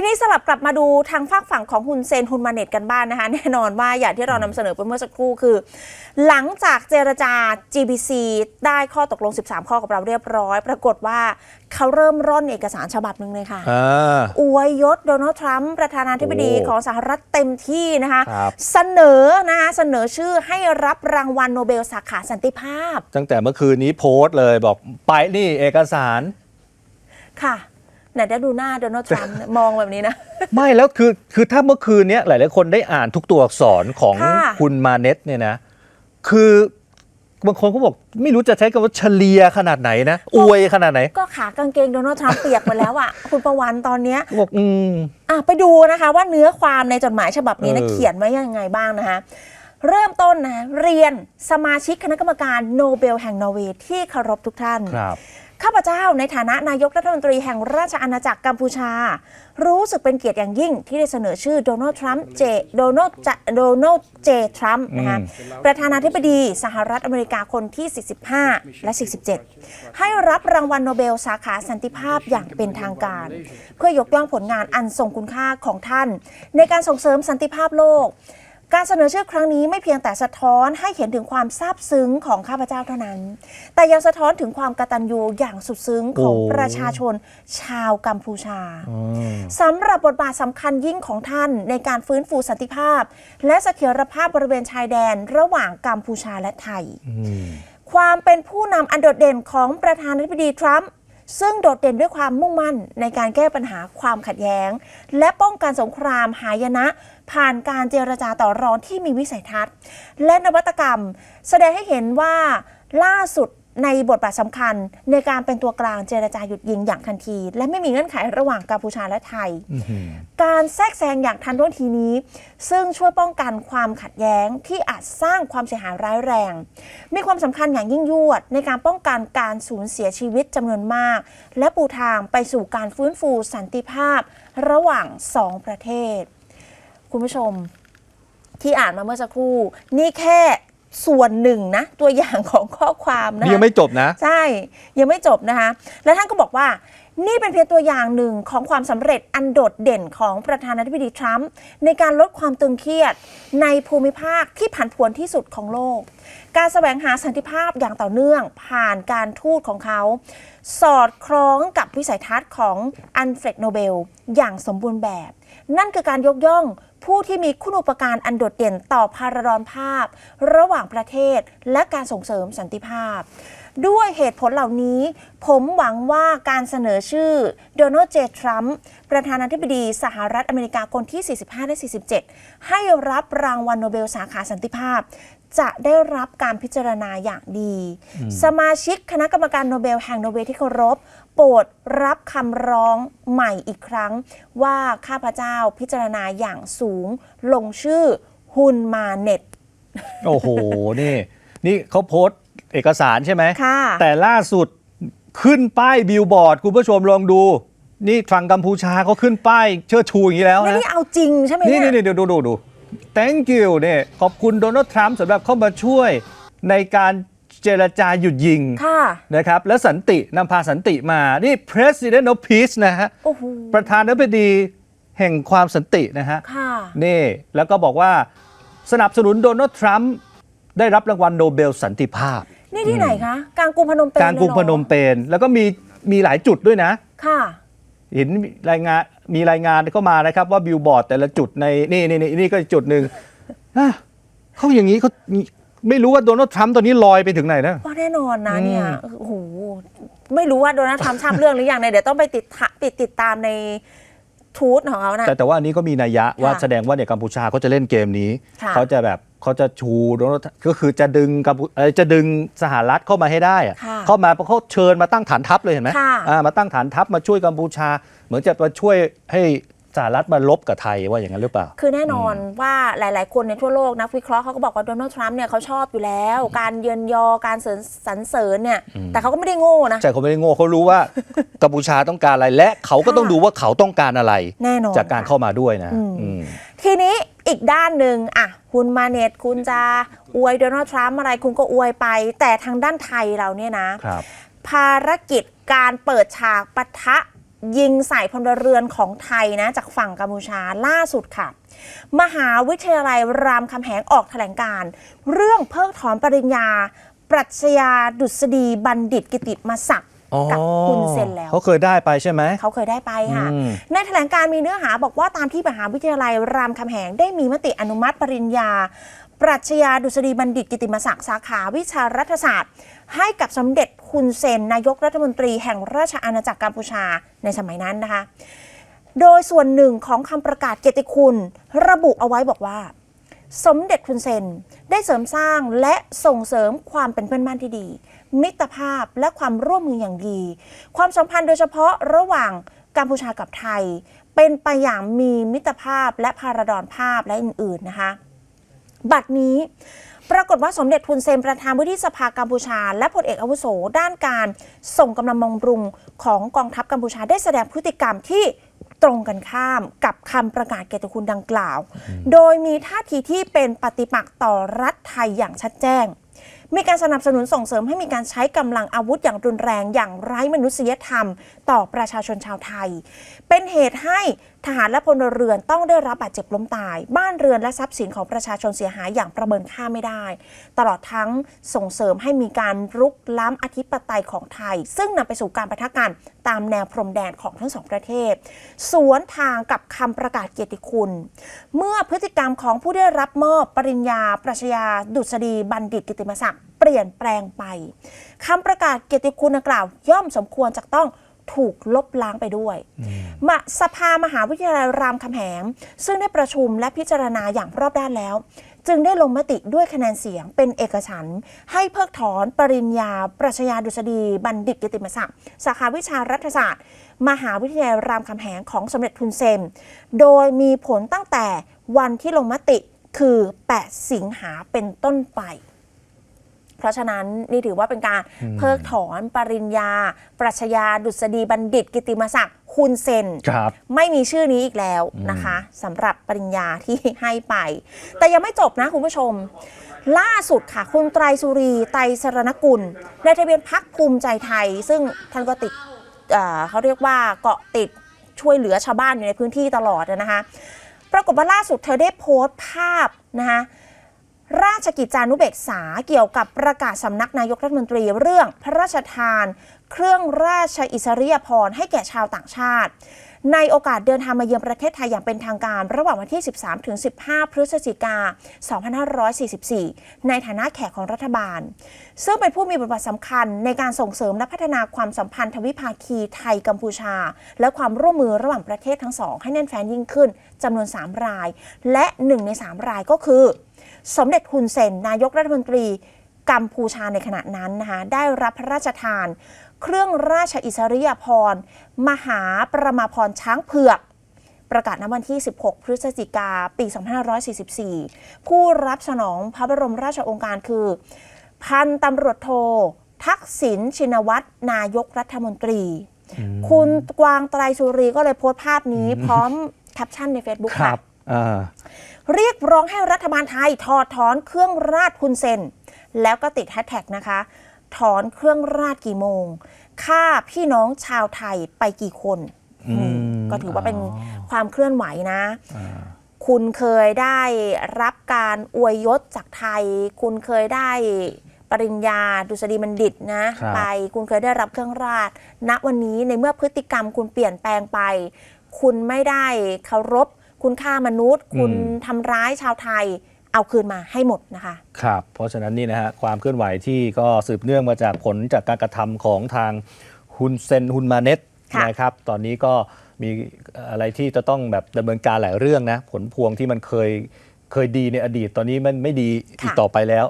ทีนี้สลับกลับมาดูทางฝากฝั่งของฮุนเซนฮุนมาเน็ตกันบ้างนะคะ แน่นอนว่าอย่างที่เรานำเสนอไปเมื่อสักครู่คือ หลังจากเจรจา GBC ได้ข้อตกลง 13 ข้อกับเราเรียบร้อย ปรากฏว่าเขาเริ่มร่อนเอกสารฉบับหนึ่งเลยค่ะอ่าอวยยศโดนัลด์ทรัมป์ประธานาธิบดีโอ้ของสหรัฐเต็มที่นะคะครับเสนอนะคะเสนอชื่อให้รับรางวัลโนเบลสาขาสันติภาพ ตั้งแต่เมื่อคืนนี้โพสต์เลยบอกไปนี่เอกสารค่ะ ไหนได้ดูหน้าโดนัลด์ทรัมป์เนี่ยมองแบบนี้นะ ไม่แล้วคือคือถ้าเมื่อคืนเนี้ยหลาย ๆ คนได้อ่านทุกตัวอักษรของค่ะคุณมาเน็ตเนี่ยนะ คือบางคนก็บอกไม่รู้จะใช้คำว่าเฉลียขนาดไหนนะอวยขนาดไหนก็ขากางเกงโดนัลด์ทรัมป์เปียกไปแล้วอะ คุณประวันตอนเนี้ยก็บอกอืม อะไปดูนะคะ ว่าเนื้อความในจดหมายฉบับนี้นะเออ เขียนไว้ยังไงบ้างนะคะ เริ่มต้นนะเรียนสมาชิกคณะกรรมการโนเบลแห่งนอร์เวย์ที่เคารพทุกท่าน ครับข้าพเจ้าในฐานะนายกรัฐมนตรีแห่งราชอาณาจักรกัมพูชา รู้สึกเป็นเกียรติอย่างยิ่งที่ได้เสนอชื่อโดนัลด์ทรัมป์เจโดนัลด์จะโดนัลด์เจทรัมป์นะคะอืมประธานาธิบดีสหรัฐอเมริกาคนที่ 45 และ 47 ให้รับรางวัลโนเบลสาขาสันติภาพอย่างเป็นทางการ เพื่อยกย่องผลงานอันทรงคุณค่าของท่าน ในการส่งเสริมสันติภาพโลก การเสนอชื่อครั้งนี้ไม่เพียงแต่สะท้อนให้เห็นถึงความซาบซึ้งของข้าพเจ้าเท่านั้น แต่ยังสะท้อนถึงความกตัญญูอย่างสุดซึ้งของโอ้ประชาชนชาวกัมพูชาอืมสำหรับบทบาทสำคัญยิ่งของท่านในการฟื้นฟูสันติภาพ และเสถียรภาพบริเวณชายแดนระหว่างกัมพูชาและไทยอืมความเป็นผู้นำอันโดดเด่นของประธานาธิบดีทรัมป์ ซึ่งโดดเด่นด้วยความมุ่งมั่นในการแก้ปัญหาความขัดแย้ง และป้องกันสงครามหายนะ ผ่านการเจรจาต่อรองที่มีวิสัยทัศน์ และนวัตกรรม แสดงให้เห็นว่าล่าสุด ในบทบาทสำคัญในการเป็นตัวกลางเจรจาหยุดยิงอย่างทันที และไม่มีเงื่อนไขระหว่างกัมพูชาและไทยอื้อหือการแทรกแซงอย่างทันท่วงทีนี้ ซึ่งช่วยป้องกันความขัดแย้งที่อาจสร้างความเสียหายร้ายแรง มีความสำคัญอย่างยิ่งยวด ในการป้องกันการสูญเสียชีวิตจำนวนมาก และปูทางไปสู่การฟื้นฟูสันติภาพระหว่างสองประเทศ คุณผู้ชมที่อ่านมาเมื่อสักครู่ นี่แค่ ส่วนหนึ่งนะ ตัวอย่างของข้อความนะนี่ยังไม่จบนะ ใช่ ยังไม่จบนะคะ และท่านก็บอกว่า นี่เป็นเพียงตัวอย่างหนึ่งของความสำเร็จอันโดดเด่นของประธานาธิบดีทรัมป์ในการลดความตึงเครียดในภูมิภาคที่ผันผวนที่สุดของโลก การแสวงหาสันติภาพอย่างต่อเนื่องผ่านการทูตของเขา สอดคล้องกับวิสัยทัศน์ของอันเฟรดโนเบลอย่างสมบูรณ์แบบ นั่นคือการยกย่อง ผู้ที่มีคุณูปการอันโดดเด่นต่อพาราดอนภาพ ระหว่างประเทศและการส่งเสริมสันติภาพ ด้วยเหตุผลเหล่านี้ ผมหวังว่าการเสนอชื่อโดนัลด์เจทรัมป์ประธานาธิบดีสหรัฐอเมริกาคนที่ 45 และ 47 ให้รับรางวัลโนเบลสาขาสันติภาพจะได้รับการพิจารณาอย่างดี สมาชิกคณะกรรมการโนเบลแห่งโนเบลที่เคารพ โปรดรับคำร้องใหม่อีกครั้ง ว่าข้าพเจ้าพิจารณาอย่างสูงลงชื่อฮุนมาเน็ต โอ้โห นี่ นี่เขาโพสต์เอกสารใช่ไหมค่ะแต่ล่าสุดขึ้นป้ายบิลบอร์ด คุณผู้ชมลองดู นี่ฝั่งกัมพูชาเขาขึ้นป้ายเชิดชูอย่างนี้แล้วนี่นะนี่เอาจริงใช่ไหมนี่เนี่ยนี่เดี๋ยวดูดูดู thank you เนี่ยขอบคุณโดนัลด์ทรัมป์สำหรับเข้ามาช่วยในการ เจรจาหยุดยิงค่ะนะครับและสันตินำพาสันติมา นี่ president of peace นะฮะโอ้โหประธานาธิบดีแห่งความสันตินะฮะค่ะนี่แล้วก็บอกว่าสนับสนุนโดนัลด์ทรัมป์ได้รับรางวัลโนเบลสันติภาพ นี่ที่ไหนคะกลางกรุงพนมเปญกลางกรุงเลยพเหนมเปญแล้วก็มีมีหลายจุดด้วยนะ ค่ะ เห็นรายงานมีรายงานเข้ามานะครับ ว่าบิลบอร์ดแต่ละจุดในนี่นี่นี่นี่ก็จุดหนึ่งอะเขาอย่างนี้เขา ไม่รู้ว่าโดนัลด์ทรัมป์ตอนนี้ลอยไปถึงไหนนะ ว่าแน่นอนนะอืมเนี่ยโอ้โหไม่รู้ว่าโดนัลด์ทรัมป์ทราบเรื่องหรือยังเนี่ยเดี๋ยวต้องไปติดตะติดติดตามในทูตของเขานะ แต่แต่ว่าอันนี้ก็มีนัยยะว่าแสดงว่าเนี่ยกัมพูชาเขาจะเล่นเกมนี้ ค่ะเขาจะแบบเขาจะชูโดนัลด์ก็คือจะดึงกัมพูเอ่อจะดึงสหรัฐเข้ามาให้ได้อะค่ะเข้ามาเพราะเขาเชิญมาตั้งฐานทัพเลยเห็นไหมค่ะ อ่ามาตั้งฐานทัพมาช่วยกัมพูชา เหมือนจะมาช่วยให้ สหรัฐมาลบกับไทยว่าอย่างนั้นหรือเปล่า คือแน่นอนว่าหลาย ๆ คนในทั่วโลกนักวิเคราะห์เขาก็บอกว่าโดนัลด์ทรัมป์เนี่ยเขาชอบอยู่แล้ว การเยินยอการเสริญสรรเสริญเนี่ยแต่เขาก็ไม่ได้โง่นะใช่เขาไม่ได้โง่เขารู้ว่ากัมพูชาต้องการอะไรและเขาก็ต้องดูว่าเขาต้องการอะไรแน่นอนจากการเข้ามาด้วยนะอืมอืมทีนี้อีกด้านหนึ่งอะคุณมาเน็ตคุณจะอวยโดนัลด์ทรัมป์อะไรคุณก็อวยไป แต่ทางด้านไทยเราเนี่ยนะครับภารกิจการเปิดฉากปะทะ ยิงใส่พลเรือนของไทยนะจากฝั่งกัมพูชาล่าสุดค่ะ มหาวิทยาลัยรามคำแหงออกแถลงการณ์เรื่องเพิกถอนปริญญา ปรัชญาดุษฎีบัณฑิตกิติมศักดิ์กับคุณเซนแล้วเขาเคยได้ไปใช่ไหมเขาเคยได้ไปค่ะอืมในแถลงการณ์มีเนื้อหาบอกว่าตามที่มหาวิทยาลัยรามคำแหงได้มีมติอนุมัติปริญญา ปรัชญาดุษฎีบัณฑิตกิติมศักดิ์สาขาวิชารัฐศาสตร์ ให้กับสมเด็จคุณเซน นายกรัฐมนตรีแห่งราชอาณาจักรกัมพูชาในสมัยนั้นนะคะ โดยส่วนหนึ่งของคำประกาศเกียรติคุณ ระบุเอาไว้บอกว่า สมเด็จคุณเซน ได้เสริมสร้างและส่งเสริมความเป็นเพื่อนบ้านที่ดี มิตรภาพและความร่วมมืออย่างดี ความสัมพันธ์โดยเฉพาะระหว่างกัมพูชากับไทย เป็นไปอย่างมีมิตรภาพและพาราดอนภาพและอื่นๆนะคะ บัดนี้ปรากฏว่าสมเด็จทุนเซนประธานวุฒิสภากัมพูชา และพลเอกอาวุโส ด้านการส่งกำลังมองรุงของกองทัพกัมพูชาได้แสดงพฤติกรรมที่ตรงกันข้ามกับคำประกาศเกียรติคุณดังกล่าว โดยมีท่าทีที่เป็นปฏิปักษ์ต่อรัฐไทยอย่างชัดแจ้ง มีการสนับสนุนส่งเสริมให้มีการใช้กำลังอาวุธอย่างรุนแรงอย่างไร้มนุษยธรรม ต่อประชาชนชาวไทย เป็นเหตุให้ทหารและพลเรือนต้องได้รับบาดเจ็บล้มตาย บ้านเรือนและทรัพย์สินของประชาชนเสียหายอย่างประเมินค่าไม่ได้ ตลอดทั้งส่งเสริมให้มีการรุกล้ำอธิปไตยของไทย ซึ่งนำไปสู่การปะทะกันตามแนวพรมแดนของทั้งสองประเทศ สวนทางกับคำประกาศเกียรติคุณ เมื่อพฤติกรรมของผู้ได้รับมอบปริญญา ปรัชญา ดุษฎีบัณฑิตกิติมศักดิ์ เปลี่ยนแปลงไปคำประกาศเกียรติคุณดังกล่าว ย่อมสมควรจะต้องถูกลบล้างไปด้วยมสภามหาวิทยาลัยรามคำแหง ซึ่งได้ประชุมและพิจารณาอย่างรอบด้านแล้ว จึงได้ลงมติด้วยคะแนนเสียงเป็นเอกฉันท์ให้เพิกถอนปริญญา ปรัชญาดุษฎี บัณฑิตกิติมศักดิ์สาขาวิชารัฐศาสตร์ มหาวิทยาลัยรามคำแหงของสมเด็จทุนเซม โดยมีผลตั้งแต่วันที่ลงมติคือ 8 สิงหาเป็นต้นไป เพราะฉะนั้นนี่ถือว่าเป็นการเพิกถอนปริญญา ปรัชญา ดุษฎีบัณฑิต กิติมศักดิ์คุณเซนครับไม่มีชื่อนี้อีกแล้วนะคะสำหรับปริญญาที่ให้ไป แต่ยังไม่จบนะคุณผู้ชม ล่าสุดค่ะ คุณไตรสุรี ไตรสรณกุล ในทะเบียนพักภูมิใจไทย ซึ่งท่านก็ติดเอ่อเขาเรียกว่าเกาะติดช่วยเหลือชาวบ้านอยู่ในพื้นที่ตลอดนะคะ ปรากฏว่าล่าสุดเธอได้โพสต์ภาพนะคะ ราชกิจจานุเบกษาเกี่ยวกับประกาศสำนักนายกรัฐมนตรีเรื่องพระราชทาน เครื่องราชอิสริยาภรณ์ให้แก่ชาวต่างชาติ ในโอกาสเดินทางมาเยือนประเทศไทยอย่างเป็นทางการ ระหว่างวันที่ 13ถึง15 พฤศจิกา 2544 ในฐานะแขกของรัฐบาล ซึ่งเป็นผู้มีบทบาทสำคัญในการส่งเสริมและพัฒนาความสัมพันธ์ทวิภาคีไทยกัมพูชา และความร่วมมือระหว่างประเทศทั้งสอง ให้แน่นแฟ้นยิ่งขึ้นจำนวน 3 ราย และ 1 ใน 3 รายก็คือ สมเด็จฮุนเซนนายกรัฐมนตรีกัมพูชาในขณะนั้นนะคะได้รับพระราชทาน เครื่องราชอิสริยาภรณ์ มหาประมาพรช้างเผือก ประกาศณวันที่ 16 พฤศจิกาปี 2544 ผู้รับสนองพระบรมราชโองการคือ พันตำรวจโท ทักษิณชินวัตรนายกรัฐมนตรี คุณกวางไตรสุรีก็เลยโพสต์ภาพนี้พร้อมแคปชั่นใน Facebook ครัค่ะบอ่าเรียกร้องให้รัฐบาลไทยถอดถอนเครื่องราชคุณเซน แล้วก็ติดแฮชแท็กนะคะ ถอนเครื่องราชกี่โมงฆ่าพี่น้องชาวไทยไปกี่คนอืมอืมก็ถือว่าเป็นความเคลื่อนไหวนะ อ่า คุณเคยได้รับการอวยยศจากไทย คุณเคยได้ปริญญาดุษฎีบัณฑิตนะ ครับ ไป คุณเคยได้รับเครื่องราชณวันนี้ในเมื่อพฤติกรรมคุณเปลี่ยนแปลงไป คุณไม่ได้เคารพ คุณฆ่ามนุษย์ คุณทำร้ายชาวไทย เอาคืนมาให้หมดนะคะ ครับ เพราะฉะนั้นนี่นะฮะความเคลื่อนไหวที่ก็สืบเนื่องมาจากผลจากการกระทำของทางฮุนเซนฮุนมาเน็ตค่ะนะครับ ตอนนี้ก็มีอะไรที่จะต้องแบบดำเนินการหลายเรื่องนะ ผลพวงที่มันเคยเคยดีในอดีตตอนนี้มันไม่ดีอีกต่อไปแล้ว